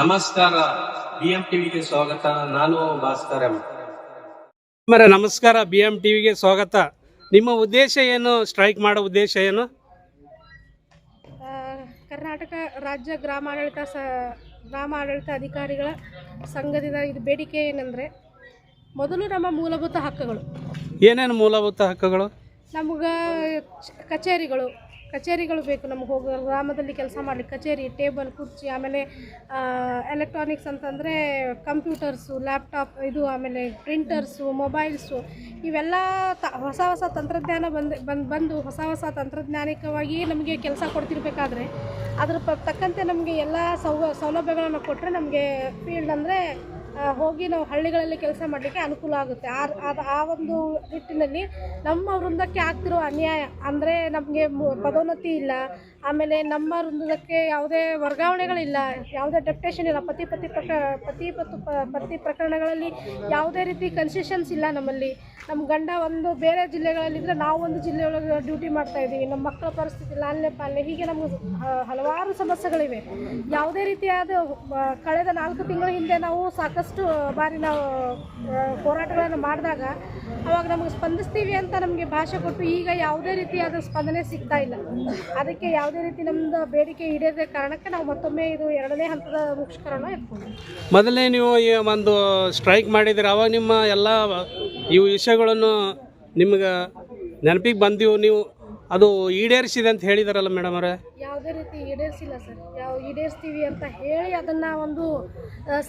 ನಮಸ್ಕಾರ. ಬಿಎಂ ಟಿವಿಗೆ ಸ್ವಾಗತ. ನಾನು ಭಾಸ್ಕರ್ ಎಂ. ಮರ ನಮಸ್ಕಾರ. ಬಿ ಎಂ ಟಿವಿಗೆ ಸ್ವಾಗತ. ನಿಮ್ಮ ಉದ್ದೇಶ ಏನು? ಸ್ಟ್ರೈಕ್ ಮಾಡೋ ಉದ್ದೇಶ ಏನು? ಕರ್ನಾಟಕ ರಾಜ್ಯ ಗ್ರಾಮಾಡಳಿತ ಸ ಗ್ರಾಮಾಡಳಿತ ಅಧಿಕಾರಿಗಳ ಸಂಘದಿಂದ ಇದು ಬೇಡಿಕೆ ಏನಂದರೆ ಮೊದಲು ನಮ್ಮ ಮೂಲಭೂತ ಹಕ್ಕುಗಳು. ಏನೇನು ಮೂಲಭೂತ ಹಕ್ಕುಗಳು? ನಮ್ಗೆ ಕಚೇರಿಗಳು ಕಚೇರಿಗಳು ಬೇಕು, ನಮ್ಗೆ ಹೋಗೋ, ಗ್ರಾಮದಲ್ಲಿ ಕೆಲಸ ಮಾಡಲಿಕ್ಕೆ ಕಚೇರಿ, ಟೇಬಲ್, ಕುರ್ಚಿ, ಆಮೇಲೆ ಎಲೆಕ್ಟ್ರಾನಿಕ್ಸ್ ಅಂತಂದರೆ ಕಂಪ್ಯೂಟರ್ಸು ಲ್ಯಾಪ್ಟಾಪ್ ಇದು, ಆಮೇಲೆ ಪ್ರಿಂಟರ್ಸು ಮೊಬೈಲ್ಸು ಇವೆಲ್ಲ ತ, ಹೊಸ ಹೊಸ ತಂತ್ರಜ್ಞಾನ ಬಂದು ಬಂದು ಬಂದು ಹೊಸ ಹೊಸ ತಂತ್ರಜ್ಞಾನಿಕವಾಗಿ ನಮಗೆ ಕೆಲಸ ಕೊಡ್ತಿರ್ಬೇಕಾದ್ರೆ, ಅದ್ರ ತಕ್ಕಂತೆ ನಮಗೆ ಎಲ್ಲ ಸೌ ಸೌಲಭ್ಯಗಳನ್ನು ಕೊಟ್ಟರೆ ನಮಗೆ ಫೀಲ್ಡ್ ಅಂದರೆ ಹೋಗಿ ನಾವು ಹಳ್ಳಿಗಳಲ್ಲಿ ಕೆಲಸ ಮಾಡಲಿಕ್ಕೆ ಅನುಕೂಲ ಆಗುತ್ತೆ. ಆ ಆ ಒಂದು ನಿಟ್ಟಿನಲ್ಲಿ ನಮ್ಮ ವೃಂದಕ್ಕೆ ಆಗ್ತಿರೋ ಅನ್ಯಾಯ ಅಂದರೆ ನಮಗೆ ಪದೋನ್ನತಿ ಇಲ್ಲ. ಆಮೇಲೆ ನಮ್ಮ ವೃಂದದಕ್ಕೆ ಯಾವುದೇ ವರ್ಗಾವಣೆಗಳಿಲ್ಲ, ಯಾವುದೇ ಡೆಪ್ಟೇಷನ್ ಇಲ್ಲ. ಪತಿ ಪತಿ ಪ್ರಕ ಪತಿ ಪತ್ತು ಪತಿ ಪ್ರಕರಣಗಳಲ್ಲಿ ಯಾವುದೇ ರೀತಿ ಕನ್ಸೆಷನ್ಸ್ ಇಲ್ಲ ನಮ್ಮಲ್ಲಿ. ನಮ್ಮ ಗಂಡ ಒಂದು ಬೇರೆ ಜಿಲ್ಲೆಗಳಲ್ಲಿದ್ದರೆ ನಾವು ಒಂದು ಜಿಲ್ಲೆಯೊಳಗೆ ಡ್ಯೂಟಿ ಮಾಡ್ತಾ ಇದ್ದೀವಿ. ನಮ್ಮ ಮಕ್ಕಳ ಪರಿಸ್ಥಿತಿ ಲಾಲ್ನೆ ಪಾಲನೆ, ಹೀಗೆ ನಮಗೆ ಹಲವಾರು ಸಮಸ್ಯೆಗಳಿವೆ. ಯಾವುದೇ ರೀತಿಯಾದ ಕಳೆದ ನಾಲ್ಕು ತಿಂಗಳ ಹಿಂದೆ ನಾವು ಸಾಕಷ್ಟು ಬಾರಿ ನಾವು ಹೋರಾಟಗಳನ್ನು ಮಾಡಿದಾಗ ಅವಾಗ ನಮಗೆ ಸ್ಪಂದಿಸ್ತೀವಿ ಅಂತ ನಮಗೆ ಭಾಷೆ ಕೊಟ್ಟು ಈಗ ಯಾವುದೇ ರೀತಿಯಾದ ಸ್ಪಂದನೆ ಸಿಗ್ತಾ ಇಲ್ಲ. ಅದಕ್ಕೆ ಯಾವುದೇ ರೀತಿ ನಮ್ದು ಬೇಡಿಕೆ ಈಡೇರದ ಕಾರಣಕ್ಕೆ ನಾವು ಮತ್ತೊಮ್ಮೆ ಇದು ಎರಡನೇ ಹಂತದ ಮುಷ್ಕರನ ಎತ್ಕೊಂಡ್ವಿ. ಮೊದಲೇ ನೀವು ಈ ಒಂದು ಸ್ಟ್ರೈಕ್ ಮಾಡಿದ್ರೆ ಅವಾಗ ನಿಮ್ಮ ಎಲ್ಲ ಈ ವಿಷಯಗಳನ್ನು ನಿಮ್ಗೆ ನೆನಪಿಗೆ ಬಂದಿವು, ನೀವು ಅದು ಈಡೇರಿಸಿದೆ ಅಂತ ಹೇಳಿದಾರಲ್ಲ ಮೇಡಮ್ ಅವರೇ? ಯಾವುದೇ ರೀತಿ ಈಡೇರಿಸಿಲ್ಲ ಸರ್. ಯಾವ ಈಡೇರಿಸ್ತೀವಿ ಅಂತ ಹೇಳಿ ಅದನ್ನು ಒಂದು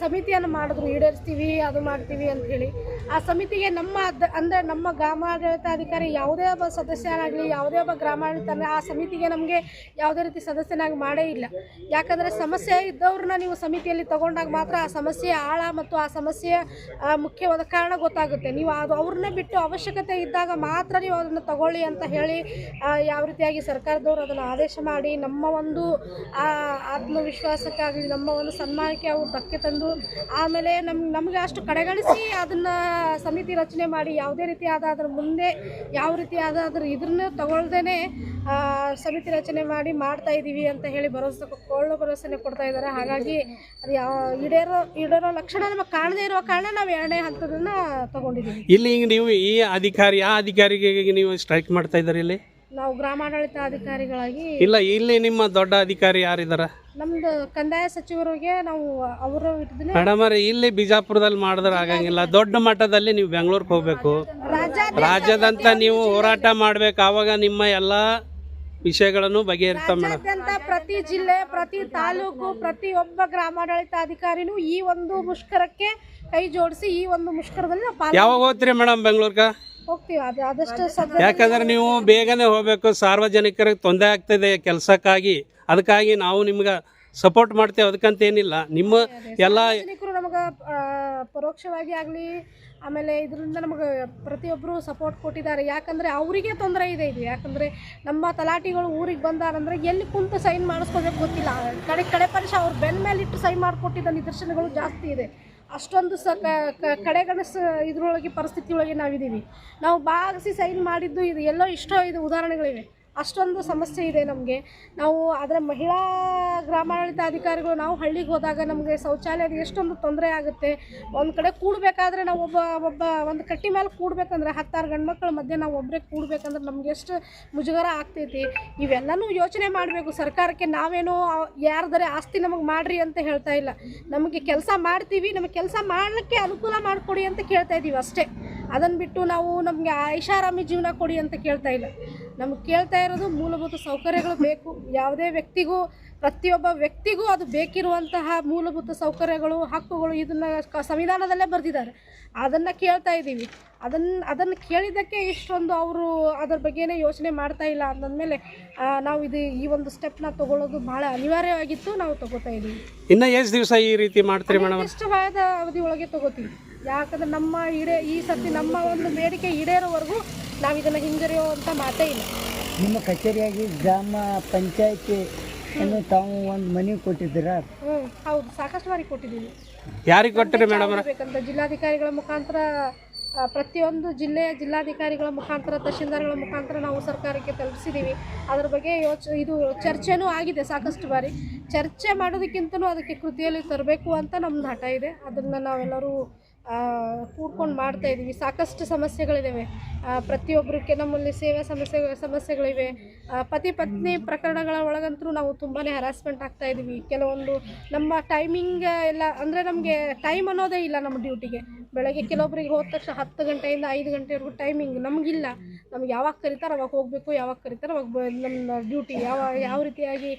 ಸಮಿತಿಯನ್ನು ಮಾಡಿದ್ರು. ಈಡೇರಿಸ್ತೀವಿ, ಅದು ಮಾಡ್ತೀವಿ ಅಂತ ಹೇಳಿ. ಆ ಸಮಿತಿಗೆ ನಮ್ಮ ಅದ್, ಅಂದರೆ ನಮ್ಮ ಗ್ರಾಮಾಡಳಿತಾಧಿಕಾರಿ ಯಾವುದೇ ಒಬ್ಬ ಸದಸ್ಯನಾಗಲಿ, ಯಾವುದೇ ಒಬ್ಬ ಗ್ರಾಮಾಡಳಿತ ಆ ಸಮಿತಿಗೆ ನಮಗೆ ಯಾವುದೇ ರೀತಿ ಸದಸ್ಯನಾಗಿ ಮಾಡೇ ಇಲ್ಲ. ಯಾಕಂದರೆ ಸಮಸ್ಯೆ ಇದ್ದವ್ರನ್ನ ನೀವು ಸಮಿತಿಯಲ್ಲಿ ತಗೊಂಡಾಗ ಮಾತ್ರ ಆ ಸಮಸ್ಯೆ ಆಳ ಮತ್ತು ಆ ಸಮಸ್ಯೆಯ ಮುಖ್ಯವಾದ ಕಾರಣ ಗೊತ್ತಾಗುತ್ತೆ. ನೀವು ಅದು ಅವ್ರನ್ನ ಬಿಟ್ಟು ಅವಶ್ಯಕತೆ ಇದ್ದಾಗ ಮಾತ್ರ ನೀವು ಅದನ್ನು ತಗೊಳ್ಳಿ ಅಂತ ಹೇಳಿ ಯಾವ ರೀತಿಯಾಗಿ ಸರ್ಕಾರದವರು ಅದನ್ನು ಆದೇಶ ಮಾಡಿ ನಮ್ಮ ಒಂದು ಆತ್ಮವಿಶ್ವಾಸಕ್ಕಾಗಲಿ, ನಮ್ಮ ಒಂದು ಸನ್ಮಾನಕ್ಕೆ ಅವರು ಧಕ್ಕೆ ತಂದು, ಆಮೇಲೆ ನಮ್, ನಮಗೆ ಅಷ್ಟು ಕಡೆಗಣಿಸಿ ಅದನ್ನು ಸಮಿತಿ ರಚನೆ ಮಾಡಿ ಯಾವುದೇ ರೀತಿಯಾದ ಅದ್ರ ಮುಂದೆ ಯಾವ ರೀತಿಯಾದ ಅದ್ರ ಇದನ್ನ ತಗೊಳ್ದೇನೆ ಸಮಿತಿ ರಚನೆ ಮಾಡಿ ಮಾಡ್ತಾ ಇದ್ದೀವಿ ಅಂತ ಹೇಳಿ ಭರವಸೆ ಕೊಳ್ಳೋ ಭರವಸೆನೆ ಕೊಡ್ತಾ ಇದ್ದಾರೆ. ಹಾಗಾಗಿ ಅದು ಯಾವ, ಈಡೇರೋ ಈಡೇರೋ ಲಕ್ಷಣ ನಮಗೆ ಕಾಣದೇ ಇರೋ ಕಾರಣ ನಾವು ಎರಡನೇ ಹಂತದನ್ನ ತಗೊಂಡಿದ್ದೀವಿ ಇಲ್ಲಿ ನೀವು ಈ ಅಧಿಕಾರಿ, ಆ ಅಧಿಕಾರಿಗೆ ನೀವು ಸ್ಟ್ರೈಕ್ ಮಾಡ್ತಾ ಇದ್ದಾರೆ ಇಲ್ಲಿ? ನಾವು ಗ್ರಾಮಾಡಳಿತ ಅಧಿಕಾರಿಗಳಾಗಿ ಇಲ್ಲ ಇಲ್ಲಿ ನಿಮ್ಮ ದೊಡ್ಡ ಅಧಿಕಾರಿ ಯಾರಿದಾರ? ನಮ್ದು ಕಂದಾಯ ಸಚಿವರಿಗೆ ನಾವು ಅವರ ಇದನ್ನೇ ಮೇಡಮ್ ಅವ್ರೆ ಇಲ್ಲಿ ಬಿಜಾಪುರದಲ್ಲಿ ಮಾಡಿದ್ರೆ ಆಗಂಗಿಲ್ಲ. ದೊಡ್ಡ ಮಟ್ಟದಲ್ಲಿ ನೀವು ಬೆಂಗಳೂರಿಗೆ ಹೋಗ್ಬೇಕು. ರಾಜ್ಯದಂತ ನೀವು ಹೋರಾಟ ಮಾಡ್ಬೇಕು. ಆವಾಗ ನಿಮ್ಮ ಎಲ್ಲ ವಿಷಯಗಳನ್ನು ಬಗೆಹರಿತಾವ ಮೇಡಮ್. ರಾಜ್ಯಾದ್ಯಂತ ಪ್ರತಿ ಜಿಲ್ಲೆ ಪ್ರತಿ ತಾಲೂಕು ಪ್ರತಿಯೊಬ್ಬ ಗ್ರಾಮಾಡಳಿತ ಅಧಿಕಾರಿನೂ ಈ ಒಂದು ಮುಷ್ಕರಕ್ಕೆ ಕೈ ಜೋಡಿಸಿ ಈ ಒಂದು ಮುಷ್ಕರದಲ್ಲಿ ನಾವು ಯಾವಾಗ ಹೋಗ್ತೀರಿ ಮೇಡಮ್ ಬೆಂಗಳೂರ್ಗೆ? ಹೋಗ್ತೀವಿ ಅದು ಆದಷ್ಟು ಸದ್ಯ ಯಾಕಂದ್ರೆ ನೀವು ಬೇಗನೆ ಹೋಗ್ಬೇಕು ಸಾರ್ವಜನಿಕರಿಗೆ ತೊಂದರೆ ಆಗ್ತದೆ ಕೆಲಸಕ್ಕಾಗಿ. ಅದಕ್ಕಾಗಿ ನಾವು ನಿಮ್ಗೆ ಸಪೋರ್ಟ್ ಮಾಡ್ತೇವೆ ಅದಕ್ಕಂತ ಏನಿಲ್ಲ ನಿಮ್ಮ ಎಲ್ಲ ಸಾರ್ವಜನಿಕರು ನಮಗೆ ಪರೋಕ್ಷವಾಗಿ ಆಗಲಿ ಆಮೇಲೆ ಇದರಿಂದ ನಮಗೆ ಪ್ರತಿಯೊಬ್ಬರು ಸಪೋರ್ಟ್ ಕೊಟ್ಟಿದ್ದಾರೆ. ಯಾಕಂದರೆ ಅವರಿಗೆ ತೊಂದರೆ ಇದೆ ಇದು. ಯಾಕಂದರೆ ನಮ್ಮ ತಲಾಟಿಗಳು ಊರಿಗೆ ಬಂದಾರಂದ್ರೆ ಎಲ್ಲಿ ಕುಂತು ಸೈನ್ ಮಾಡಿಸ್ಕೋಬೇಕು ಗೊತ್ತಿಲ್ಲ. ಕಡೆ ಕಡೆ ಪರಿಶ ಅವ್ರ ಬೆನ್ನ ಮೇಲೆ ಇಟ್ಟು ಸೈನ್ ಮಾಡಿಕೊಟ್ಟಿದ್ದ ನಿದರ್ಶನಗಳು ಜಾಸ್ತಿ ಇದೆ. ಅಷ್ಟೊಂದು ಸ ಕಡೆಗಣಿಸ ಇದ್ರೊಳಗೆ ಪರಿಸ್ಥಿತಿಯೊಳಗೆ ನಾವಿದ್ದೀವಿ. ನಾವು ಭಾಗಿಸಿ ಸೈನ್ ಮಾಡಿದ್ದು ಇದು ಎಲ್ಲೋ ಇಷ್ಟೋ ಇದು ಉದಾಹರಣೆಗಳಿವೆ. ಅಷ್ಟೊಂದು ಸಮಸ್ಯೆ ಇದೆ ನಮಗೆ. ನಾವು ಅದರ ಮಹಿಳಾ ಗ್ರಾಮಾಡಳಿತ ಅಧಿಕಾರಿಗಳು ನಾವು ಹಳ್ಳಿಗೆ ಹೋದಾಗ ನಮಗೆ ಶೌಚಾಲಯದ ಎಷ್ಟೊಂದು ತೊಂದರೆ ಆಗುತ್ತೆ. ಒಂದು ಕಡೆ ಕೂಡಬೇಕಾದ್ರೆ ನಾವು ಒಬ್ಬ ಒಬ್ಬ ಒಂದು ಕಟ್ಟಿ ಮೇಲೆ ಕೂಡಬೇಕಂದ್ರೆ ಹತ್ತಾರು ಗಂಡು ಮಕ್ಕಳ ಮಧ್ಯೆ ನಾವು ಒಬ್ಬರೇ ಕೂಡಬೇಕಂದ್ರೆ ನಮ್ಗೆ ಎಷ್ಟು ಮುಜುಗರ ಆಗ್ತೈತಿ. ಇವೆಲ್ಲನೂ ಯೋಚನೆ ಮಾಡಬೇಕು ಸರ್ಕಾರಕ್ಕೆ ನಾವೇನೋ ಯಾರ್ದರೆ ಆಸ್ತಿ ನಮಗೆ ಮಾಡ್ರಿ ಅಂತ ಹೇಳ್ತಾ ಇಲ್ಲ. ನಮಗೆ ಕೆಲಸ ಮಾಡ್ತೀವಿ, ನಮಗೆ ಕೆಲಸ ಮಾಡಲಿಕ್ಕೆ ಅನುಕೂಲ ಮಾಡಿಕೊಡಿ ಅಂತ ಕೇಳ್ತಾ ಇದ್ದೀವಿ ಅಷ್ಟೇ. ಅದನ್ನು ಬಿಟ್ಟು ನಾವು ನಮಗೆ ಐಷಾರಾಮಿ ಜೀವನ ಕೊಡಿ ಅಂತ ಕೇಳ್ತಾ ಇಲ್ಲ. ನಮಗೆ ಕೇಳ್ತಾ ಇರೋದು ಮೂಲಭೂತ ಸೌಕರ್ಯಗಳು ಬೇಕು. ಯಾವುದೇ ವ್ಯಕ್ತಿಗೂ ಪ್ರತಿಯೊಬ್ಬ ವ್ಯಕ್ತಿಗೂ ಅದು ಬೇಕಿರುವಂತಹ ಮೂಲಭೂತ ಸೌಕರ್ಯಗಳು ಹಕ್ಕುಗಳು ಇದನ್ನು ಸಂವಿಧಾನದಲ್ಲೇ ಬರೆದಿದ್ದಾರೆ. ಅದನ್ನು ಕೇಳ್ತಾ ಇದ್ದೀವಿ. ಅದನ್ನು ಅದನ್ನು ಕೇಳಿದ್ದಕ್ಕೆ ಇಷ್ಟೊಂದು ಅವರು ಅದ್ರ ಬಗ್ಗೆನೇ ಯೋಚನೆ ಮಾಡ್ತಾ ಇಲ್ಲ ಅಂದಮೇಲೆ ನಾವು ಇದು ಈ ಒಂದು ಸ್ಟೆಪ್ನ ತಗೊಳ್ಳೋದು ಬಹಳ ಅನಿವಾರ್ಯವಾಗಿತ್ತು. ನಾವು ತಗೋತಾ ಇದ್ದೀವಿ. ಇನ್ನು ಎಷ್ಟು ದಿವಸ ಈ ರೀತಿ ಮಾಡ್ತೀರಿ ಮೇಡಮ್? ಇಷ್ಟವಾದ ಅವಧಿ ಒಳಗೆ ತಗೋತೀವಿ. ಯಾಕಂದ್ರೆ ನಮ್ಮ ಈಡೇ ಈ ಸರ್ತಿ ನಮ್ಮ ಒಂದು ಬೇಡಿಕೆ ಈಡೇರೋವರೆಗೂ ನಾವು ಇದನ್ನು ಅಂತ ಮಾತೇ ಇಲ್ಲ. ನಿಮ್ಮ ಕಚೇರಿಯಾಗಿ ಗ್ರಾಮ ಪಂಚಾಯತಿ ಅನ್ನು ತಾವು ಒಂದು ಮನೆ ಕೊಟ್ಟಿದ್ದೀರಾ? ಹ್ಞೂ ಹೌದು ಸಾಕಷ್ಟು ಬಾರಿ ಕೊಟ್ಟಿದ್ದೀವಿ. ಯಾರಿಗೆ ಕೊಟ್ಟರೆ ಮೇಡಮ್ ಬೇಕಂತ ಜಿಲ್ಲಾಧಿಕಾರಿಗಳ ಮುಖಾಂತರ ಆ, ಪ್ರತಿಯೊಂದು ಜಿಲ್ಲೆಯ ಜಿಲ್ಲಾಧಿಕಾರಿಗಳ ಮುಖಾಂತರ ತಹಶೀಲ್ದಾರ್ಗಳ ಮುಖಾಂತರ ನಾವು ಸರ್ಕಾರಕ್ಕೆ ತಲುಪಿಸಿದ್ದೀವಿ. ಅದ್ರ ಬಗ್ಗೆ ಯೋಚ ಇದು ಚರ್ಚೆನೂ ಆಗಿದೆ ಸಾಕಷ್ಟು ಬಾರಿ. ಚರ್ಚೆ ಮಾಡೋದಕ್ಕಿಂತಲೂ ಅದಕ್ಕೆ ಕೃತಿಯಲ್ಲಿ ತರಬೇಕು ಅಂತ ನಮ್ದು ಹಠ ಇದೆ. ಅದನ್ನು ನಾವೆಲ್ಲರೂ ಕೂಡ್ಕೊಂಡು ಮಾಡ್ತಾ ಇದ್ದೀವಿ ಸಾಕಷ್ಟು ಸಮಸ್ಯೆಗಳಿದ್ದಾವೆ ಪ್ರತಿಯೊಬ್ಬರು ಪ್ರತಿಯೊಬ್ಬರಿಗೆ ನಮ್ಮಲ್ಲಿ ಸೇವಾ ಸಮಸ್ಯೆ, ಸಮಸ್ಯೆಗಳಿವೆ. ಪತಿ ಪತ್ನಿ ಪ್ರಕರಣಗಳ ಒಳಗಂತೂ ನಾವು ತುಂಬಾ ಹರಾಸ್ಮೆಂಟ್ ಆಗ್ತಾ ಇದ್ದೀವಿ ಕೆಲವೊಂದು ನಮ್ಮ ಟೈಮಿಂಗ್ ಎಲ್ಲ, ಅಂದರೆ ನಮಗೆ ಟೈಮ್ ಅನ್ನೋದೇ ಇಲ್ಲ ನಮ್ಮ ಡ್ಯೂಟಿಗೆ ಬೆಳಗ್ಗೆ ಕೆಲವೊಬ್ರಿಗೆ ಹೋದ ತಕ್ಷಣ ಹತ್ತು ಗಂಟೆಯಿಂದ ಐದು ಗಂಟೆವರೆಗೂ ಟೈಮಿಂಗ್ ನಮಗಿಲ್ಲ. ನಮ್ಗೆ ಯಾವಾಗ ಕರೀತಾರೆ ಅವಾಗ ಹೋಗಬೇಕು, ಯಾವಾಗ ಕರೀತಾರೆ ಅವಾಗ ನಮ್ಮ ಡ್ಯೂಟಿ ಯಾವ ಯಾವ ರೀತಿಯಾಗಿ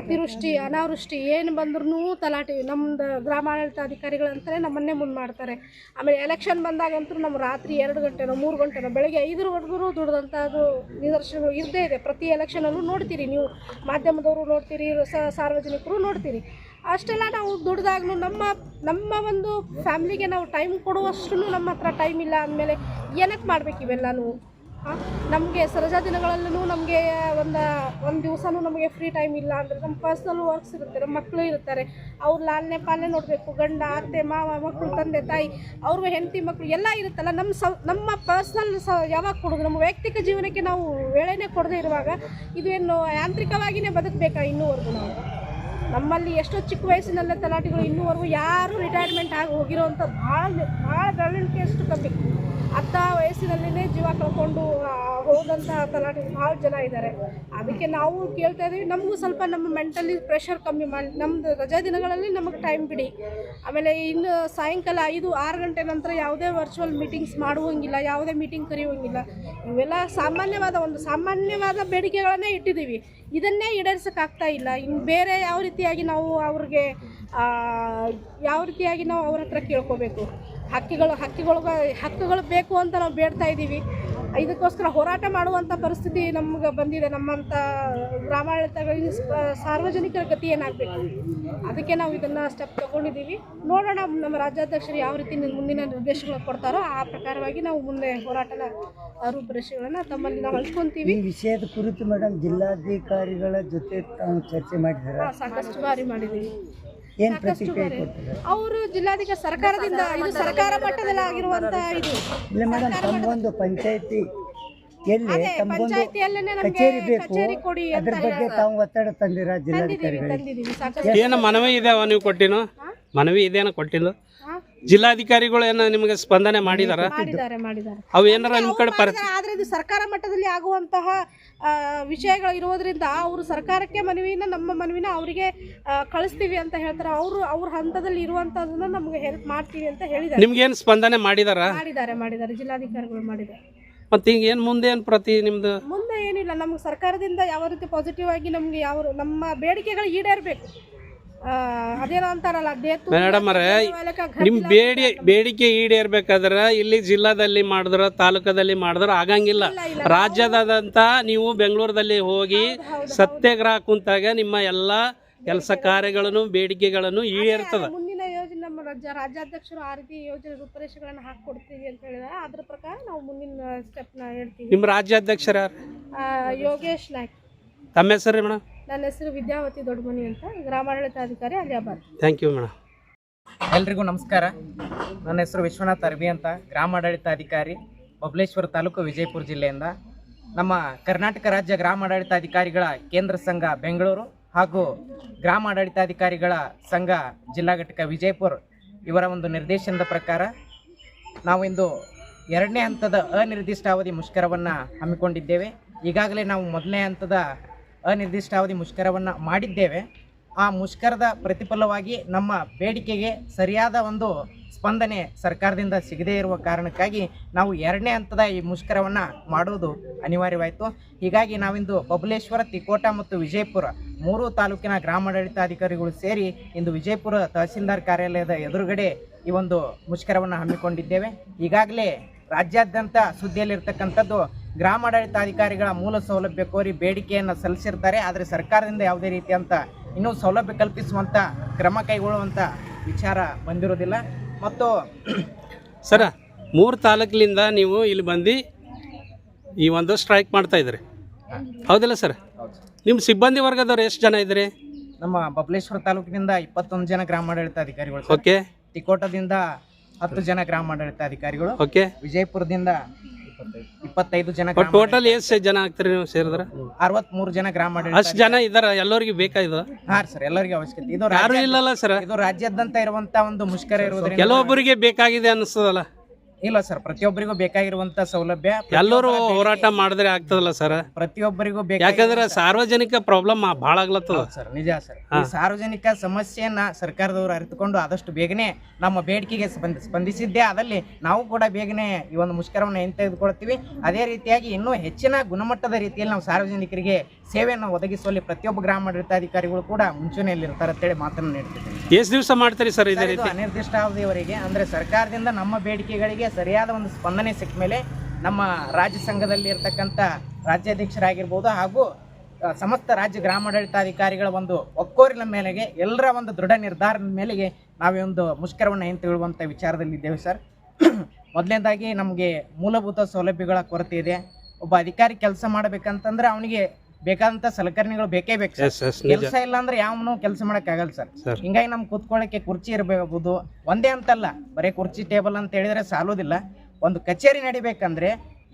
ಅತಿವೃಷ್ಟಿ, ಅನಾವೃಷ್ಟಿ ಏನು ಬಂದ್ರೂ ತಲಾಟೆ ನಮ್ಮದು ಗ್ರಾಮಾಡಳಿತಾಧಿಕಾರಿಗಳಂತಲೇ ನಮ್ಮನ್ನೇ ಮುಂದೆ ಮಾಡ್ತಾರೆ. ಆಮೇಲೆ ಎಲೆಕ್ಷನ್ ಬಂದಾಗಂತೂ ನಮ್ಮ ರಾತ್ರಿ ಎರಡು ಗಂಟೆನೋ, ಮೂರು ಗಂಟೆನೋ, ಬೆಳಗ್ಗೆ ಐದರವರೆಗೂ ದುಡ್ದಂಥದ್ದು ನಿದರ್ಶನಗಳು ಇದ್ದೇ ಇದೆ. ಪ್ರತಿ ಎಲೆಕ್ಷನಲ್ಲೂ ನೋಡ್ತೀರಿ ನೀವು. ಮಾಧ್ಯಮದವರು ನೋಡ್ತೀರಿ ಸಾರ್ವಜನಿಕರು ನೋಡ್ತೀರಿ. ಅಷ್ಟೆಲ್ಲ ನಾವು ದುಡ್ದಾಗ್ಲೂ ನಮ್ಮ ನಮ್ಮ ಒಂದು ಫ್ಯಾಮ್ಲಿಗೆ ನಾವು ಟೈಮ್ ಕೊಡುವಷ್ಟು ನಮ್ಮ ಹತ್ರ ಟೈಮ್ ಇಲ್ಲ ಅಂದಮೇಲೆ ಏನಕ್ಕೆ ಮಾಡ್ಬೇಕು ಇವೆಲ್ಲನೂ? ನಮಗೆ ಸರಜಾ ದಿನಗಳಲ್ಲೂ ನಮಗೆ ಒಂದು ಒಂದು ದಿವಸನೂ ನಮಗೆ ಫ್ರೀ ಟೈಮ್ ಇಲ್ಲ ಅಂದರೆ ನಮ್ಮ ಪರ್ಸ್ನಲ್ ವರ್ಕ್ಸ್ ಇರುತ್ತೆ ನಮ್ಮ ಮಕ್ಕಳು ಇರ್ತಾರೆ. ಅವ್ರು ಲಾಲನೆ ಪಾಲನೆ ನೋಡಬೇಕು, ಗಂಡ, ಅತ್ತೆ, ಮಾವ ಮಕ್ಕಳು ತಂದೆ, ತಾಯಿ, ಅವ್ರ ಹೆಂಡತಿ ಮಕ್ಕಳು ಎಲ್ಲ ಇರುತ್ತಲ್ಲ ನಮ್ಮ ಸ, ನಮ್ಮ ಪರ್ಸ್ನಲ್ ಸ, ಯಾವಾಗ ಕೊಡೋದು? ನಮ್ಮ ವೈಯಕ್ತಿಕ ಜೀವನಕ್ಕೆ ನಾವು ವೇಳೆನೇ ಕೊಡದೇ ಇರುವಾಗ ಇದೇನು ಯಾಂತ್ರಿಕವಾಗಿಯೇ ಬದುಕಬೇಕಾ ಇನ್ನೂವರೆಗೂ ನಾವು? ನಮ್ಮಲ್ಲಿ ಎಷ್ಟೋ ಚಿಕ್ಕ ವಯಸ್ಸಿನಲ್ಲೇ ತಲಾಟಿಗಳು ಇನ್ನೂವರೆಗೂ ಯಾರು ರಿಟೈರ್ಮೆಂಟ್ ಆಗಿ ಹೋಗಿರೋವಂಥ ಭಾಳ ಭಾಳ ಬೆರಳಿಕೆ ಅಷ್ಟು ಕಮ್ಮಿ. ಅರ್ಧ ವಯಸ್ಸಿನಲ್ಲೇ ಜೀವ ಕಳ್ಕೊಂಡು ಆ, ತಲಾಟಿ ಭಾಳ ಜನ ಇದ್ದಾರೆ ಅದಕ್ಕೆ ನಾವು ಕೇಳ್ತಾ ಇದ್ದೀವಿ ನಮಗೂ ಸ್ವಲ್ಪ ನಮ್ಮ ಮೆಂಟಲಿ ಪ್ರೆಷರ್ ಕಮ್ಮಿ ಮಾಡಿ ನಮ್ದು ರಜಾ ದಿನಗಳಲ್ಲಿ ನಮಗೆ ಟೈಮ್ ಬಿಡಿ. ಆಮೇಲೆ ಇನ್ನು ಸಾಯಂಕಾಲ ಐದು ಆರು ಗಂಟೆ ನಂತರ ಯಾವುದೇ ವರ್ಚುವಲ್ ಮೀಟಿಂಗ್ಸ್ ಮಾಡುವಂಗಿಲ್ಲ ಯಾವುದೇ ಮೀಟಿಂಗ್ ಕರೆಯುವಂಗಿಲ್ಲ. ಇವೆಲ್ಲ ಸಾಮಾನ್ಯವಾದ ಒಂದು ಸಾಮಾನ್ಯವಾದ ಬೇಡಿಕೆಗಳನ್ನೇ ಇಟ್ಟಿದ್ದೀವಿ. ಇದನ್ನೇ ಈಡೇರಿಸೋಕ್ಕಾಗ್ತಾ ಇಲ್ಲ. ಇನ್ನು ಬೇರೆ ಯಾವ ರೀತಿಯಾಗಿ ನಾವು ಅವ್ರಿಗೆ ಯಾವ ರೀತಿಯಾಗಿ ನಾವು ಅವ್ರ ಹತ್ರ ಕೇಳ್ಕೋಬೇಕು? ಹಕ್ಕಿಗಳು ಹಕ್ಕಿಗಳು ಹಕ್ಕುಗಳು ಬೇಕು ಅಂತ ನಾವು ಬೇಡ್ತಾ ಇದ್ದೀವಿ. ಇದಕ್ಕೋಸ್ಕರ ಹೋರಾಟ ಮಾಡುವಂಥ ಪರಿಸ್ಥಿತಿ ನಮ್ಗೆ ಬಂದಿದೆ. ನಮ್ಮಂಥ ಗ್ರಾಮಾಡಳಿತಗಳಿಗೆ ಸಾರ್ವಜನಿಕರ ಗತಿ ಏನಾಗಬೇಕು? ಅದಕ್ಕೆ ನಾವು ಇದನ್ನು ಸ್ಟೆಪ್ ತಗೊಂಡಿದ್ದೀವಿ. ನೋಡೋಣ ನಮ್ಮ ರಾಜ್ಯಾಧ್ಯಕ್ಷರು ಯಾವ ರೀತಿ ಮುಂದಿನ ನಿರ್ದೇಶನಗಳು ಕೊಡ್ತಾರೋ ಆ ಪ್ರಕಾರವಾಗಿ ನಾವು ಮುಂದೆ ಹೋರಾಟದ ರೂಪುರೇಷೆಗಳನ್ನು ತಮ್ಮಲ್ಲಿ ನಾವು ಹಂಚ್ಕೊತೀವಿ. ಈ ವಿಷಯದ ಕುರಿತು ಮೇಡಮ್ ಜಿಲ್ಲಾಧಿಕಾರಿಗಳ ಜೊತೆ ತಾವು ಚರ್ಚೆ ಮಾಡಿದ್ದಾರೆ? ಸಾಕಷ್ಟು ಬಾರಿ ಮಾಡಿದ್ದೀವಿ. ಸಾಕಷ್ಟು ಪ್ರತಿಕ್ರಿಯೆ ಬಾರಿ. ಅವರು ಜಿಲ್ಲಾಧಿಕಾರಿ ಸರ್ಕಾರದಿಂದ ಇದು ಸರ್ಕಾರ ಮಟ್ಟದಲ್ಲಿ ಆಗಿರುವಂತ ಇದು. ಇಲ್ಲ ಮೇಡಮ್ ತಮ್ಮೊಂದು ಪಂಚಾಯತಿ ಎಲ್ಲಿ ಅದೇ ಪಂಚಾಯತಿಯಲ್ಲೇನೆ ನಮಗೆ ಕಚೇರಿ ಬೇಕು ಕಚೇರಿ ಕೊಡಿ ಅಂತ ಅದ್ರ ಬಗ್ಗೆ ತಾವು ಒತ್ತಡ ತಂದಿರ ಜಿಲ್ಲಾಧಿಕಾರಿಗಳು ಜಿಲ್ಲಾಧಿಕಾರಿಗಳಿಗೆ? ತಂದಿದ್ದೀವಿ ಸಾಕಷ್ಟು ಏನು ಮನವಿ ಇದಾವ ನೀವು ಕೊಟ್ಟಿನು? ಮನವಿ ಇದೇನ ಕೊಟ್ಟಿಲ್ಲ? ಜಿಲ್ಲಾಧಿಕಾರಿಗಳು ಏನು ನಿಮಗೆ ಸ್ಪಂದನೆ ಮಾಡಿದಾರ? ಮಾಡಿದ್ದಾರೆ ಮಾಡಿದ್ದಾರೆ ಅವು ಏನಾರ ನಿಮ್ಮ ಕಡೆ ಪರಿ ಆದ್ರೆ ಇದು ಸರ್ಕಾರ ಮಟ್ಟದಲ್ಲಿ ಆಗುವಂತಹ ಆ, ವಿಷಯಗಳು ಇರೋದ್ರಿಂದ ಅವರು ಸರ್ಕಾರಕ್ಕೆ ಮನವಿನ ನಮ್ಮ ಮನವಿನ ಅವರಿಗೆ ಕಳಿಸ್ತೀವಿ ಅಂತ ಹೇಳ್ತಾರೆ. ಅವರು ಅವ್ರ ಹಂತದಲ್ಲಿ ಇರುವಂತದನ್ನ ನಮಗೆ ಹೆಲ್ಪ್ ಮಾಡ್ತೀವಿ ಅಂತ ಹೇಳಿದ್ದಾರೆ ನಿಮ್ಗೇನು ಸ್ಪಂದನೆ ಮಾಡಿದಾರ? ಮಾಡಿದ್ದಾರೆ ಮಾಡಿದ್ದಾರೆ ಜಿಲ್ಲಾಧಿಕಾರಿಗಳು ಮಾಡಿದ್ದಾರೆ ಮತ್ತೆ ಈಗ ಏನು ಮುಂದೆ ಏನು ಪ್ರತಿ ನಿಮ್ದು? ಮುಂದೆ ಏನಿಲ್ಲ. ನಮ್ಗೆ ಸರ್ಕಾರದಿಂದ ಯಾವ ರೀತಿ ಪಾಸಿಟಿವ್ ಆಗಿ ನಮ್ಗೆ ಯಾವ ನಮ್ಮ ಬೇಡಿಕೆಗಳು ಈಡೇರಬೇಕು. ಅದೇನೋ ಅಂತಾರಲ್ಲ ಮೇಡಮ್ ಅವರೇ ನಿಮ್ಮ ಬೇಡಿ ಬೇಡಿಕೆ ಈಡೇರ್ಬೇಕಾದ್ರೆ ಇಲ್ಲಿ ಜಿಲ್ಲಾದಲ್ಲಿ ಮಾಡಿದ್ರ ತಾಲೂಕದಲ್ಲಿ ಮಾಡಿದ್ರ ಆಗಂಗಿಲ್ಲ. ರಾಜ್ಯದಾದಂಥ ನೀವು ಬೆಂಗಳೂರದಲ್ಲಿ ಹೋಗಿ ಸತ್ಯಾಗ್ರಹ ಕುಂತಾಗ ನಿಮ್ಮ ಎಲ್ಲ ಕೆಲಸ ಕಾರ್ಯಗಳನ್ನು ಬೇಡಿಕೆಗಳನ್ನು ಈಡೇರ್ತದ. ಮುಂದಿನ ಯೋಜನೆ ನಮ್ಮ ರಾಜ್ಯ ರಾಜ್ಯಾಧ್ಯಕ್ಷರು ಆ ರೀತಿ ಯೋಜನೆ ರೂಪರೇಷೆಗಳನ್ನು ಹಾಕೊಡ್ತೀವಿ ಅಂತ ಹೇಳಿದ್ರೆ ಅದ್ರ ಪ್ರಕಾರ ನಾವು ಮುಂದಿನ ಸ್ಟೆಪ್ನ ಹೇಳ್ತೀವಿ. ನಿಮ್ಮ ರಾಜ್ಯಾಧ್ಯಕ್ಷರ ಯೋಗೇಶ್ ನಾಯ್ಕ್. ತಮ್ಮ ಹೆಸರು ಮೇಡಮ್? ನನ್ನ ಹೆಸರು ವಿದ್ಯಾವತಿ ದೊಡ್ಡಮನಿ ಅಂತ. ಗ್ರಾಮಾಡಳಿತಾಧಿಕಾರಿ ಅಲಿಯಾಬಾದ್ ಥ್ಯಾಂಕ್ ಯು ಮೇಡಮ್. ಎಲ್ರಿಗೂ ನಮಸ್ಕಾರ. ನನ್ನ ಹೆಸರು ವಿಶ್ವನಾಥ್ ಅರ್ಬಿ ಅಂತ. ಗ್ರಾಮಾಡಳಿತಾಧಿಕಾರಿ ಬಬ್ಲೇಶ್ವರ ತಾಲೂಕು ವಿಜಯಪುರ ಜಿಲ್ಲೆಯಿಂದ. ನಮ್ಮ ಕರ್ನಾಟಕ ರಾಜ್ಯ ಗ್ರಾಮಾಡಳಿತಾಧಿಕಾರಿಗಳ ಕೇಂದ್ರ ಸಂಘ ಬೆಂಗಳೂರು ಹಾಗೂ ಗ್ರಾಮಾಡಳಿತಾಧಿಕಾರಿಗಳ ಸಂಘ ಜಿಲ್ಲಾ ಘಟಕ ವಿಜಯಪುರ ಇವರ ಒಂದು ನಿರ್ದೇಶನದ ಪ್ರಕಾರ ನಾವಿಂದು ಎರಡನೇ ಹಂತದ ಅನಿರ್ದಿಷ್ಟಾವಧಿ ಮುಷ್ಕರವನ್ನು ಹಮ್ಮಿಕೊಂಡಿದ್ದೇವೆ. ಈಗಾಗಲೇ ನಾವು ಮೊದಲನೇ ಹಂತದ ಅನಿರ್ದಿಷ್ಟಾವಧಿ ಮುಷ್ಕರವನ್ನು ಮಾಡಿದ್ದೇವೆ. ಆ ಮುಷ್ಕರದ ಪ್ರತಿಫಲವಾಗಿ ನಮ್ಮ ಬೇಡಿಕೆಗೆ ಸರಿಯಾದ ಒಂದು ಸ್ಪಂದನೆ ಸರ್ಕಾರದಿಂದ ಸಿಗದೇ ಇರುವ ಕಾರಣಕ್ಕಾಗಿ ನಾವು ಎರಡನೇ ಹಂತದ ಈ ಮುಷ್ಕರವನ್ನು ಮಾಡುವುದು ಅನಿವಾರ್ಯವಾಯಿತು. ಹೀಗಾಗಿ ನಾವಿಂದು ಬಬಲೇಶ್ವರ, ತಿಕೋಟ ಮತ್ತು ವಿಜಯಪುರ ಮೂರು ತಾಲೂಕಿನ ಗ್ರಾಮಾಡಳಿತಾಧಿಕಾರಿಗಳು ಸೇರಿ ಇಂದು ವಿಜಯಪುರ ತಹಸೀಲ್ದಾರ್ ಕಾರ್ಯಾಲಯದ ಎದುರುಗಡೆ ಈ ಒಂದು ಮುಷ್ಕರವನ್ನು ಹಮ್ಮಿಕೊಂಡಿದ್ದೇವೆ. ಈಗಾಗಲೇ ರಾಜ್ಯಾದ್ಯಂತ ಸುದ್ದಿಯಲ್ಲಿರ್ತಕ್ಕಂಥದ್ದು ಗ್ರಾಮಾಡಳಿತಾಧಿಕಾರಿಗಳ ಮೂಲ ಸೌಲಭ್ಯ ಕೋರಿ ಬೇಡಿಕೆಯನ್ನು ಸಲ್ಲಿಸಿರ್ತಾರೆ. ಆದರೆ ಸರ್ಕಾರದಿಂದ ಯಾವುದೇ ರೀತಿಯಂತ ಇನ್ನೂ ಸೌಲಭ್ಯ ಕಲ್ಪಿಸುವಂಥ ಕ್ರಮ ಕೈಗೊಳ್ಳುವಂಥ ವಿಚಾರ ಬಂದಿರೋದಿಲ್ಲ. ಮತ್ತು ಸರ ಮೂರು ತಾಲೂಕಿನಿಂದ ನೀವು ಇಲ್ಲಿ ಬಂದು ಈ ಒಂದು ಸ್ಟ್ರೈಕ್ ಮಾಡ್ತಾ ಇದ್ರಿ ಹೌದಿಲ್ಲ ಸರ್? ನಿಮ್ಮ ಸಿಬ್ಬಂದಿ ವರ್ಗದವ್ರು ಎಷ್ಟು ಜನ ಇದ್ದೀರಿ? ನಮ್ಮ ಬಬಲೇಶ್ವರ ತಾಲೂಕಿನಿಂದ ಇಪ್ಪತ್ತೊಂದು ಜನ ಗ್ರಾಮಾಡಳಿತಾಧಿಕಾರಿಗಳು ಅಧಿಕಾರಿಗಳು ಓಕೆ. ತಿಕೋಟದಿಂದ ಹತ್ತು ಜನ ಗ್ರಾಮ ಅಧಿಕಾರಿಗಳು ಓಕೆ. ವಿಜಯಪುರದಿಂದ ಇಪ್ಪತ್ತೈದು ಜನ ಟೋಟಲ್ ಎಷ್ಟು ಜನ ಆಗ್ತಾರೆ ನೀವು ಸೇರಿದ್ರೆ? ಅರವತ್ಮೂರು ಜನ ಗ್ರಾಮ ಅಷ್ಟು ಜನ ಇದಾರ ಎಲ್ಲರಿಗೂ ಬೇಕಾಯ್ತು ಹಾ ಸರ್ ಎಲ್ಲರಿಗೂ ಅವಶ್ಯಕತೆ. ಇದು ಯಾರು ಇಲ್ಲಲ್ಲ ಸರ್? ಇದು ರಾಜ್ಯಾದ್ಯಂತ ಇರುವಂತ ಒಂದು ಮುಷ್ಕರ ಇರುವುದರಿಂದ ಕೆಲವೊಬ್ಬರಿಗೆ ಬೇಕಾಗಿದೆ ಅನಿಸ್ತದಲ್ಲ ಇಲ್ಲ ಸರ್ ಪ್ರತಿಯೊಬ್ಬರಿಗೂ ಬೇಕಾಗಿರುವಂತ ಸೌಲಭ್ಯ ಎಲ್ಲರೂ ಹೋರಾಟ ಮಾಡಿದ್ರೆ ಆಗ್ತದಲ್ಲ ಸರ್? ಪ್ರತಿಯೊಬ್ಬರಿಗೂ ಯಾಕಂದ್ರೆ ಸಾರ್ವಜನಿಕ ಪ್ರಾಬ್ಲಮ್ ಭಾಳ ಆಗ್ಲತ್ತದ. ಸರ್ ನಿಜ ಸರ್. ಈ ಸಾರ್ವಜನಿಕ ಸಮಸ್ಯೆಯನ್ನ ಸರ್ಕಾರದವರು ಅರಿತುಕೊಂಡು ಆದಷ್ಟು ಬೇಗನೆ ನಮ್ಮ ಬೇಡಿಕೆಗೆ ಸ್ಪಂದ ಸ್ಪಂದಿಸಿದ್ದೇ ಆದಲ್ಲಿ ನಾವು ಕೂಡ ಬೇಗನೆ ಈ ಒಂದು ಮುಷ್ಕರವನ್ನು ಹಿಂತೆಗೆದುಕೊಳ್ತೀವಿ ಅದೇ ರೀತಿಯಾಗಿ ಇನ್ನೂ ಹೆಚ್ಚಿನ ಗುಣಮಟ್ಟದ ರೀತಿಯಲ್ಲಿ ನಾವು ಸಾರ್ವಜನಿಕರಿಗೆ ಸೇವೆಯನ್ನು ಒದಗಿಸುವಲ್ಲಿ ಪ್ರತಿಯೊಬ್ಬ ಗ್ರಾಮಾಡಳಿತಾಧಿಕಾರಿಗಳು ಕೂಡ ಮುಂಚೂಣಿಯಲ್ಲಿ ಇರ್ತಾರೆ ಅಂತೇಳಿ ಮಾತನ್ನು ನೀಡ್ತಿದ್ದೀನಿ. ಎಷ್ಟು ದಿವಸ ಮಾಡ್ತೀರಿ ಸರ್ ಅನಿರ್ದಿಷ್ಟಾವಧಿಯವರೆಗೆ ಅಂದ್ರೆ ಸರ್ಕಾರದಿಂದ ನಮ್ಮ ಬೇಡಿಕೆಗಳಿಗೆ ಸರಿಯಾದ ಒಂದು ಸ್ಪಂದನೆ ಸಿಕ್ಕ ಮೇಲೆ ನಮ್ಮ ರಾಜ್ಯ ಸಂಘದಲ್ಲಿ ಇರತಕ್ಕಂಥ ರಾಜ್ಯಾಧ್ಯಕ್ಷರಾಗಿರ್ಬೋದು ಹಾಗೂ ಸಮಸ್ತ ರಾಜ್ಯ ಗ್ರಾಮಾಡಳಿತಾಧಿಕಾರಿಗಳ ಒಂದು ಒಕ್ಕೋರಿನ ಮೇಲೆಗೆ ಎಲ್ಲರ ಒಂದು ದೃಢ ನಿರ್ಧಾರದ ಮೇಲೆಗೆ ನಾವೇ ಒಂದು ಮುಷ್ಕರವನ್ನು ಹಿಂತೆಗೊಳ್ಳುವಂಥ ವಿಚಾರದಲ್ಲಿ ಇದ್ದೇವೆ ಸರ್. ಮೊದಲನೇದಾಗಿ ನಮಗೆ ಮೂಲಭೂತ ಸೌಲಭ್ಯಗಳ ಕೊರತೆ ಇದೆ. ಒಬ್ಬ ಅಧಿಕಾರಿ ಕೆಲಸ ಮಾಡಬೇಕಂತಂದ್ರೆ ಅವನಿಗೆ ಬೇಕಾದಂಥ ಸಲಕರಣೆಗಳು ಬೇಕೇ ಬೇಕು ಕೆಲಸ ಇಲ್ಲ ಅಂದ್ರೆ ಯಾವನು ಕೆಲಸ ಮಾಡಕ್ ಆಗಲ್ಲ ಸರ್. ಹಿಂಗಾಗಿ ನಮ್ ಕೂತ್ಕೊಳ್ಳೋಕೆ ಕುರ್ಚಿ ಇರಬಹುದು ಒಂದೇ ಅಂತಲ್ಲ. ಬರೀ ಕುರ್ಚಿ ಟೇಬಲ್ ಅಂತ ಹೇಳಿದ್ರೆ ಸಾಲೋದಿಲ್ಲ. ಒಂದು ಕಚೇರಿ ನಡಿಬೇಕಂದ್ರೆ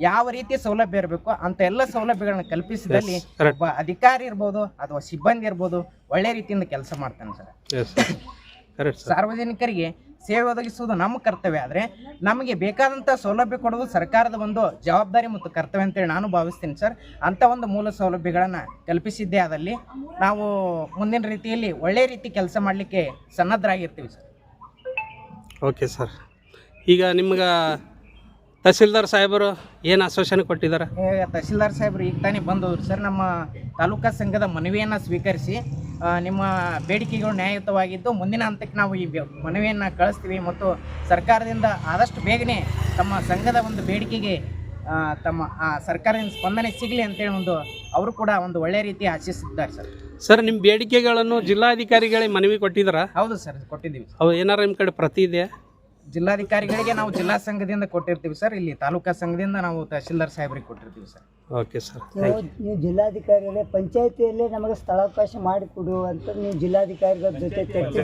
ಯಾವ ರೀತಿ ಸೌಲಭ್ಯ ಇರಬೇಕು ಅಂತ ಎಲ್ಲ ಸೌಲಭ್ಯಗಳನ್ನ ಕಲ್ಪಿಸಿದಲ್ಲಿ ಒಬ್ಬ ಅಧಿಕಾರಿ ಇರ್ಬೋದು ಅಥವಾ ಸಿಬ್ಬಂದಿ ಇರ್ಬೋದು ಒಳ್ಳೆ ರೀತಿಯಿಂದ ಕೆಲಸ ಮಾಡ್ತಾನೆ ಸರ್. ಸಾರ್ವಜನಿಕರಿಗೆ ಸೇವೆ ಒದಗಿಸುವುದು ನಮ್ಮ ಕರ್ತವ್ಯ. ಆದರೆ ನಮಗೆ ಬೇಕಾದಂಥ ಸೌಲಭ್ಯ ಕೊಡುವುದು ಸರ್ಕಾರದ ಒಂದು ಜವಾಬ್ದಾರಿ ಮತ್ತು ಕರ್ತವ್ಯ ಅಂತೇಳಿ ನಾನು ಭಾವಿಸ್ತೀನಿ ಸರ್. ಅಂಥ ಒಂದು ಮೂಲ ಸೌಲಭ್ಯಗಳನ್ನು ಕಲ್ಪಿಸಿದ್ದೇ ಆದಲ್ಲಿ ನಾವು ಮುಂದಿನ ರೀತಿಯಲ್ಲಿ ಒಳ್ಳೆಯ ರೀತಿ ಕೆಲಸ ಮಾಡಲಿಕ್ಕೆ ಸನ್ನದ್ಧರಾಗಿರ್ತೀವಿ ಸರ್. ಓಕೆ ಸರ್ ಈಗ ನಿಮ್ಗೆ ತಹಸೀಲ್ದಾರ್ ಸಾಹೇಬರು ಏನು ಆಶ್ವಾಸನೆ ಕೊಟ್ಟಿದ್ದಾರೆ ತಹಸೀಲ್ದಾರ್ ಸಾಹೇಬರು ಈಗ ತಾನೇ ಬಂದವರು. ಸರ್ ನಮ್ಮ ತಾಲೂಕಾ ಸಂಘದ ಮನವಿಯನ್ನು ಸ್ವೀಕರಿಸಿ ಆ, ನಿಮ್ಮ ಬೇಡಿಕೆಗಳು ನ್ಯಾಯಯುತವಾಗಿದ್ದು ಮುಂದಿನ ಹಂತಕ್ಕೆ ನಾವು ಈ ಮನವಿಯನ್ನು ಕಳಿಸ್ತೀವಿ ಮತ್ತು ಸರ್ಕಾರದಿಂದ ಆದಷ್ಟು ಬೇಗನೆ ತಮ್ಮ ಸಂಘದ ಒಂದು ಬೇಡಿಕೆಗೆ ಆ, ತಮ್ಮ ಆ ಸರ್ಕಾರದಿಂದ ಸ್ಪಂದನೆ ಸಿಗಲಿ ಅಂತೇಳಿ ಒಂದು ಅವರು ಕೂಡ ಒಂದು ಒಳ್ಳೆಯ ರೀತಿ ಆಶಿಸಿದ್ದಾರೆ ಸರ್. ಸರ್ ನಿಮ್ಮ ಬೇಡಿಕೆಗಳನ್ನು ಜಿಲ್ಲಾಧಿಕಾರಿಗಳಿಗೆ ಮನವಿ ಕೊಟ್ಟಿದ್ದಾರಾ ಹೌದು ಸರ್ ಕೊಟ್ಟಿದ್ದೀವಿ ಅವು ಏನಾರ ನಿಮ್ಮ ಕಡೆ ಪ್ರತಿ ಇದೆಯಾ? ಜಿಲ್ಲಾಧಿಕಾರಿಗಳಿಗೆ ನಾವು ಜಿಲ್ಲಾ ಸಂಘದಿಂದ ಕೊಟ್ಟಿರ್ತೀವಿ ಸರ್. ಇಲ್ಲಿ ತಾಲೂಕಾ ಸಂಘದಿಂದ ನಾವು ತಹಶೀಲ್ದಾರ್ ಸಾಹೇಬ್ರಿಗೆ ಕೊಟ್ಟಿರ್ತೀವಿ ಸರ್. ಓಕೆ ಸರ್ ನೀವು ನೀವು ಜಿಲ್ಲಾಧಿಕಾರಿಗಳೇ ಪಂಚಾಯತಿಯಲ್ಲೇ ನಮಗೆ ಸ್ಥಳಾವಕಾಶ ಮಾಡಿಕೊಡು ಅಂತ ನೀವು ಜಿಲ್ಲಾಧಿಕಾರಿಗಳ ಜೊತೆ ಚರ್ಚೆ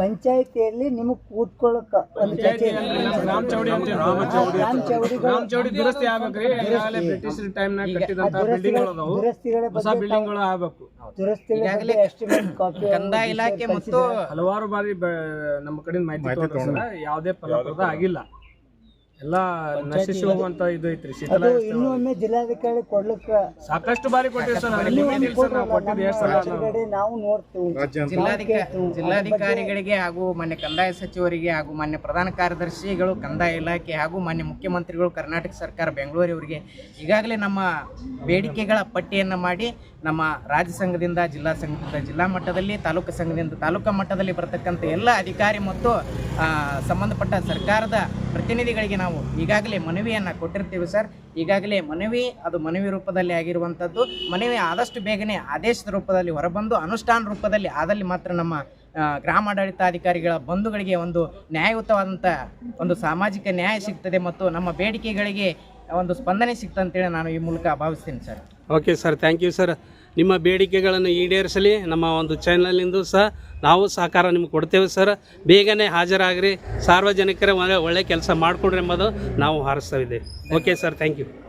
ಪಂಚಾಯತಿಯಲ್ಲಿ ನಿಮಗೆ ಕೂತ್ಕೊಳ್ಳೋಕ ಒಂದು ಚರ್ಚೆ ರಾಮ್ ಅದಾವು. ದುರಸ್ತಿಗಳ ದುರಸ್ತಿಗಳ ಎಸ್ಟಿಮೇಟ್ ಕಾಪಿ ಕಂದಾಯ ಇಲಾಖೆ ಮತ್ತು ಹಲವಾರು ಬಾರಿ ನಮ್ಮ ಕಡೆ ಮಾಹಿತಿ ಯಾವುದೇ ಫಲಪ್ರದ ಆಗಿಲ್ಲ. ಎಲ್ಲ ನಶಿಸಿ ಹೋಗುವಂತ ಇದು ಐತ್ರಿ. ಶೀತಲ ಅದು ಇನ್ನೊಮ್ಮೆ ಜಿಲ್ಲಾಧಿಕಾರಿ ಕೊಡ್ಲಿಕ್ಕೆ ಸಾಕಷ್ಟು ಬಾರಿ ಕೊಟ್ಟಿವಿ ಸರ್ ಅಲ್ಲಿ limit ಸರ್ ನಾವು ಕೊಟ್ಟಿದ್ದು ಎಷ್ಟು ಸಲ ನಾವು- ಕಡೆ ನಾವು ನೋಡ್ತೀವಿ. ಜಿಲ್ಲಾಧಿಕಾರಿ ಜಿಲ್ಲಾಧಿಕಾರಿಗಳಿಗೆ ಹಾಗೂ ಮಾನ್ಯ ಕಂದಾಯ ಸಚಿವರಿಗೆ ಹಾಗೂ ಮಾನ್ಯ ಪ್ರಧಾನ ಕಾರ್ಯದರ್ಶಿಗಳು ಕಂದಾಯ ಇಲಾಖೆ ಹಾಗೂ ಮಾನ್ಯ ಮುಖ್ಯಮಂತ್ರಿಗಳು ಕರ್ನಾಟಕ ಸರ್ಕಾರ ಬೆಂಗಳೂರಿವರಿಗೆ ಈಗಾಗಲೇ ನಮ್ಮ ಬೇಡಿಕೆಗಳ ಪಟ್ಟಿಯನ್ನು ಮಾಡಿ ನಮ್ಮ ರಾಜ್ಯ ಸಂಘದಿಂದ ಜಿಲ್ಲಾ ಸಂಘದಿಂದ ಜಿಲ್ಲಾ ಮಟ್ಟದಲ್ಲಿ ತಾಲೂಕು ಸಂಘದಿಂದ ತಾಲೂಕಾ ಮಟ್ಟದಲ್ಲಿ ಬರತಕ್ಕಂಥ ಎಲ್ಲ ಅಧಿಕಾರಿ ಮತ್ತು ಆ, ಸಂಬಂಧಪಟ್ಟ ಸರ್ಕಾರದ ಪ್ರತಿನಿಧಿಗಳಿಗೆ ನಾವು ಈಗಾಗಲೇ ಮನವಿಯನ್ನು ಕೊಟ್ಟಿರ್ತೀವಿ ಸರ್. ಈಗಾಗಲೇ ಮನವಿ, ಅದು ಮನವಿ ರೂಪದಲ್ಲಿ ಆಗಿರುವಂಥದ್ದು ಮನವಿ ಆದಷ್ಟು ಬೇಗನೆ ಆದೇಶದ ರೂಪದಲ್ಲಿ ಹೊರಬಂದು, ಅನುಷ್ಠಾನ ರೂಪದಲ್ಲಿ, ಆದಲ್ಲಿ ಮಾತ್ರ ನಮ್ಮ ಗ್ರಾಮಾಡಳಿತಾಧಿಕಾರಿಗಳ ಬಂಧುಗಳಿಗೆ ಒಂದು ನ್ಯಾಯಯುತವಾದಂಥ ಒಂದು ಸಾಮಾಜಿಕ ನ್ಯಾಯ ಸಿಗ್ತದೆ ಮತ್ತು ನಮ್ಮ ಬೇಡಿಕೆಗಳಿಗೆ ಒಂದು ಸ್ಪಂದನೆ ಸಿಗ್ತಂತೇಳಿ ನಾನು ಈ ಮೂಲಕ ಭಾವಿಸ್ತೀನಿ sir. Okay sir thank you sir ನಿಮ್ಮ ಬೇಡಿಕೆಗಳನ್ನು ಈಡೇರಿಸಲಿ. ನಮ್ಮ ಒಂದು ಚಾನಲ್ನಿಂದ ಸಹ ನಾವು ಸಹಕಾರ ನಿಮ್ಗೆ ಕೊಡ್ತೇವೆ ಸರ್. ಬೇಗನೆ ಹಾಜರಾಗ್ರಿ. ಸಾರ್ವಜನಿಕರ ಒಳ್ಳೆ ಕೆಲಸ ಮಾಡಿಕೊಡ್ರಿ ಎಂಬುದು ನಾವು ಹಾರಿಸ್ತಾ ಇದ್ದೇವೆ. Okay sir thank you